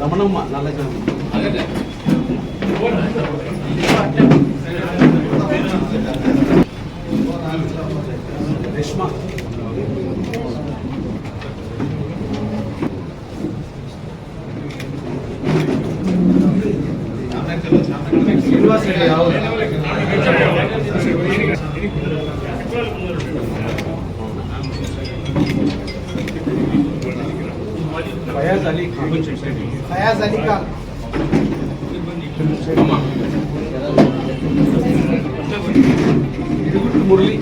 రమణమ్మ నల్లజనం రేష్మ శ్రీనివాస్ రెడ్డి రావు फयाज अली खान। फयाज अली खान। मुरली।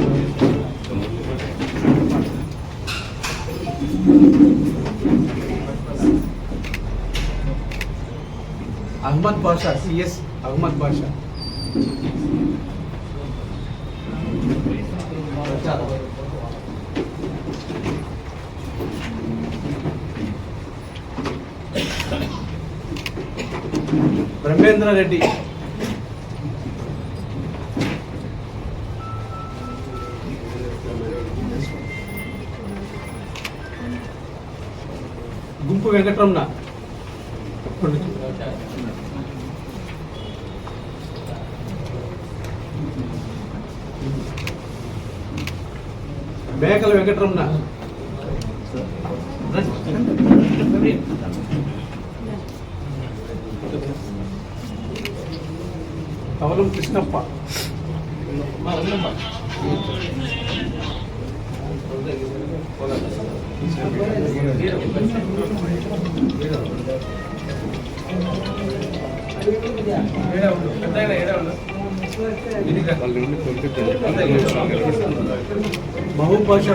अहमद बादशाह C S Ahmad बादशाह। బ్రహ్మేంద్ర రెడ్డి. గుంపు వెంకటరమణ. మేకల వెంకటరమణ. కవలం కృష్ణప్ప మహబూబ్ బాషా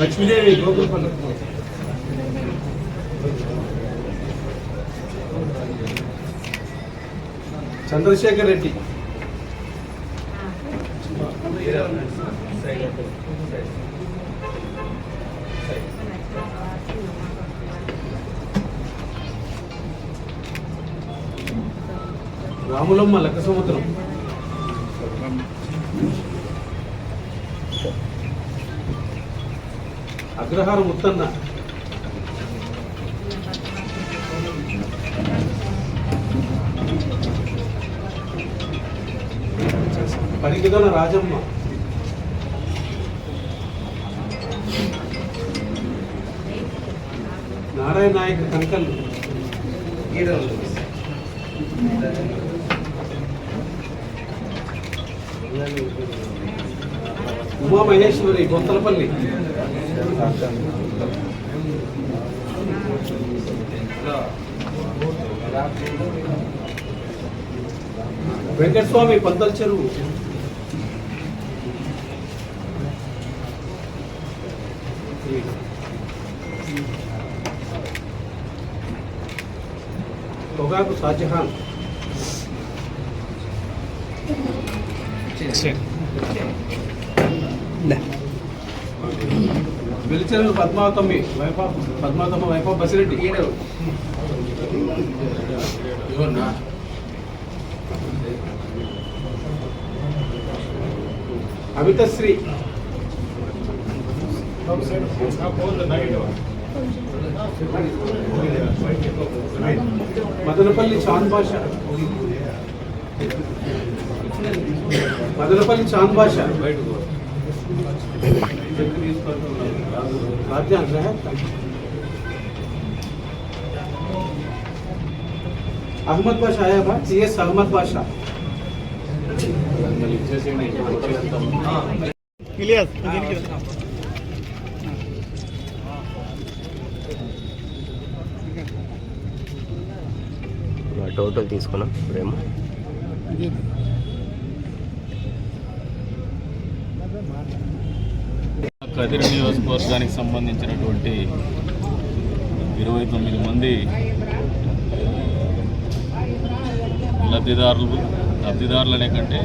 లక్ష్మీదేవి గోకులపల్లి చంద్రశేఖర్ రెడ్డి. రాములమ్మ లక్క సముద్రం. అగ్రహారం ఉత్తన్న. పరిగిదల రాజమ్మ. నారాయణ నాయక్ కంకల్ ఉమా మహేశ్వరి గొంతలపల్లి. వెంకటస్వామి పంతల చెరువు. పొగాకు షాజహాన్. వెలిచెరువు పద్మావతమ్మి వైపా పద్మావతమ్మ వైపా బసిరెడ్డి. ఈడరు అమితశ్రీ. మదనపల్లి చాంద్ భాష. మదనపల్లి చాంద్ భాష. రాజ్యాంగ అహ్మద్ బాషా ఆయా బా సిఎస్ అహ్మద్ బాషా ఇలియాస్ టోటల్ తీసుకున్నాం ఇప్పుడేమో కదిరి నియోజకవర్గానికి సంబంధించినటువంటి ఇరవై తొమ్మిది మంది లబ్ధిదారులు లబ్ధిదారులనే కంటే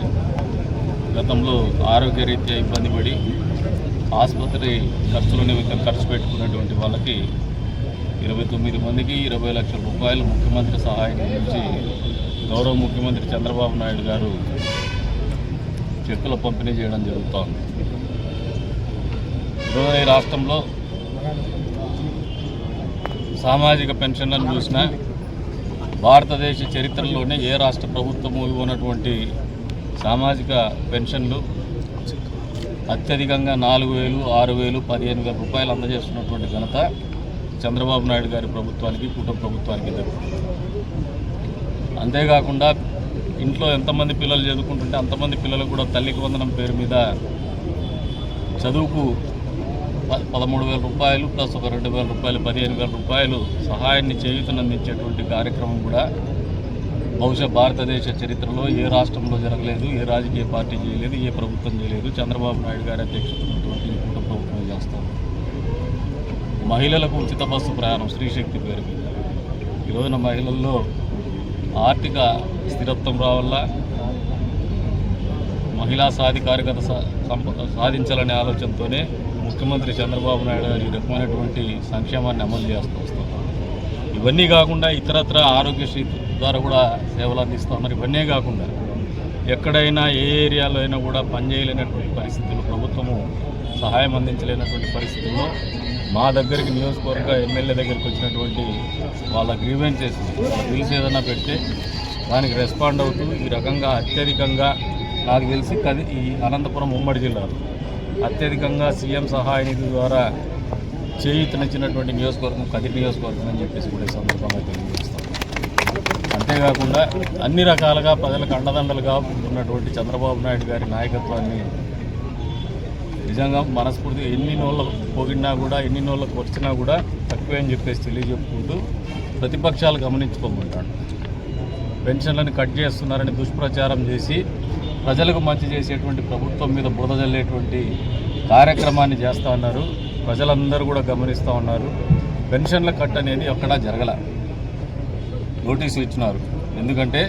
గతంలో ఆరోగ్యరీత్యా ఇబ్బంది పడి ఆసుపత్రి ఖర్చుల నిమిత్తం ఖర్చు పెట్టుకున్నటువంటి వాళ్ళకి ఇరవై తొమ్మిది మందికి ఇరవై లక్షల రూపాయలు ముఖ్యమంత్రి సహాయం నుంచి గౌరవ ముఖ్యమంత్రి చంద్రబాబు నాయుడు గారు చెక్కుల పంపిణీ చేయడం జరుగుతోంది. ఈరోజు రాష్ట్రంలో సామాజిక పెన్షన్లను చూసినా భారతదేశ చరిత్రలోనే ఏ రాష్ట్ర ప్రభుత్వము ఇవ్వనటువంటి సామాజిక పెన్షన్లు అత్యధికంగా నాలుగు వేలు ఆరు వేలు పదిహేను వేల రూపాయలు అందజేస్తున్నటువంటి ఘనత చంద్రబాబు నాయుడు గారి ప్రభుత్వానికి కుటుంబ ప్రభుత్వానికి దక్కుతుంది అంతేకాకుండా ఇంట్లో ఎంతమంది పిల్లలు చదువుకుంటుంటే అంతమంది పిల్లలు కూడా తల్లికి వందనం పేరు మీద చదువుకు పదమూడు వేల రూపాయలు ప్లస్ ఒక రెండు వేల రూపాయలు పదిహేను వేల రూపాయలు సహాయాన్ని చేయుతనందించేటువంటి కార్యక్రమం కూడా బహుశా భారతదేశ చరిత్రలో ఏ రాష్ట్రంలో జరగలేదు ఏ రాజకీయ పార్టీ చేయలేదు ఏ ప్రభుత్వం చేయలేదు. చంద్రబాబు నాయుడు గారి అధ్యక్షుడు కూట ప్రభుత్వం చేస్తాం మహిళలకు ఉచిత బస్సు ప్రయాణం స్త్రీశక్తి పేరు మీద. ఈ రోజున మహిళల్లో ఆర్థిక స్థిరత్వం రావాలా మహిళా సాధికారికత సాధించాలనే ఆలోచనతోనే ముఖ్యమంత్రి చంద్రబాబు నాయుడు గారు ఈ రకమైనటువంటి సంక్షేమాన్ని అమలు చేస్తూ వస్తారు ఇవన్నీ కాకుండా ఇతరత్ర ఆరోగ్యశ్రీ ద్వారా కూడా సేవలు అందిస్తున్నారు ఇవన్నీ కాకుండా ఎక్కడైనా ఏ ఏరియాలో అయినా కూడా పనిచేయలేనటువంటి పరిస్థితులు ప్రభుత్వము సహాయం అందించలేనటువంటి పరిస్థితుల్లో మా దగ్గరికి నియోజకవర్గ ఎమ్మెల్యే దగ్గరికి వచ్చినటువంటి వాళ్ళ గ్రీవెన్సెస్ వాళ్ళ బిల్స్ ఏదైనా పెడితే దానికి రెస్పాండ్ అవుతూ ఈ రకంగా అత్యధికంగా నాకు తెలిసి కది ఈ అనంతపురం ఉమ్మడి జిల్లాలో అత్యధికంగా సీఎం సహాయ నిధి ద్వారా చేయూతనిచ్చినటువంటి నియోజకవర్గం కదిరి నియోజకవర్గం అని చెప్పేసి కూడా ఈ సందర్భంగా తెలియజేస్తాం. అంతేకాకుండా అన్ని రకాలుగా ప్రజలకు అండదండలుగా ఉన్నటువంటి చంద్రబాబు నాయుడు గారి నాయకత్వాన్ని నిజంగా మనస్ఫూర్తిగా ఎన్ని నోళ్ళకు పోగినా కూడా ఎన్ని నోళ్ళకు వచ్చినా కూడా తక్కువే అని చెప్పేసి తెలియజెప్పుకుంటూ ప్రతిపక్షాలు గమనించుకోమంటాడు. పెన్షన్లను కట్ చేస్తున్నారని దుష్ప్రచారం చేసి ప్రజలకు మంచి చేసేటువంటి ప్రభుత్వం మీద బురద జల్లేటువంటి కార్యక్రమాన్ని చేస్తూ ఉన్నారు. ప్రజలందరూ కూడా గమనిస్తూ ఉన్నారు. పెన్షన్ల కట్ అనేది ఎక్కడా జరగల. నోటీసు ఇచ్చినారు. ఎందుకంటే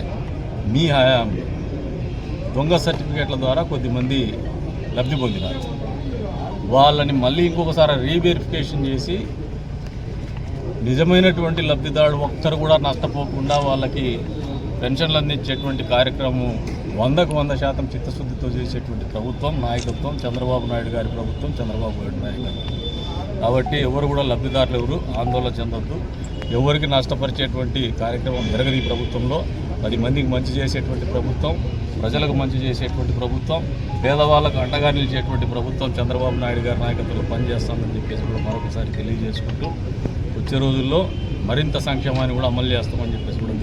మీ హయాంలో దొంగ సర్టిఫికేట్ల ద్వారా కొద్దిమంది లబ్ధి పొందినారు. వాళ్ళని మళ్ళీ ఇంకొకసారి రీవెరిఫికేషన్ చేసి నిజమైనటువంటి లబ్ధిదారుడు ఒక్కరు కూడా నష్టపోకుండా వాళ్ళకి పెన్షన్లు అందించేటువంటి కార్యక్రమం వందకు వంద శాతం చిత్తశుద్ధితో చేసేటువంటి ప్రభుత్వం నాయకత్వం చంద్రబాబు నాయుడు గారి ప్రభుత్వం చంద్రబాబు నాయుడు నాయకత్వం. కాబట్టి ఎవరు కూడా లబ్ధిదారులు ఎవరు ఆందోళన చెందొద్దు. ఎవరికి నష్టపరిచేటువంటి కార్యక్రమం జరగదు ఈ ప్రభుత్వంలో. పది మందికి మంచి చేసేటువంటి ప్రభుత్వం ప్రజలకు మంచి చేసేటువంటి ప్రభుత్వం పేదవాళ్ళకు అండగా నిలిచేటువంటి ప్రభుత్వం చంద్రబాబు నాయుడు గారి నాయకత్వంలో పనిచేస్తామని చెప్పేసి కూడా మరొకసారి తెలియజేసుకుంటూ వచ్చే రోజుల్లో మరింత సంక్షేమాన్ని కూడా అమలు చేస్తామని చెప్పేసి కూడా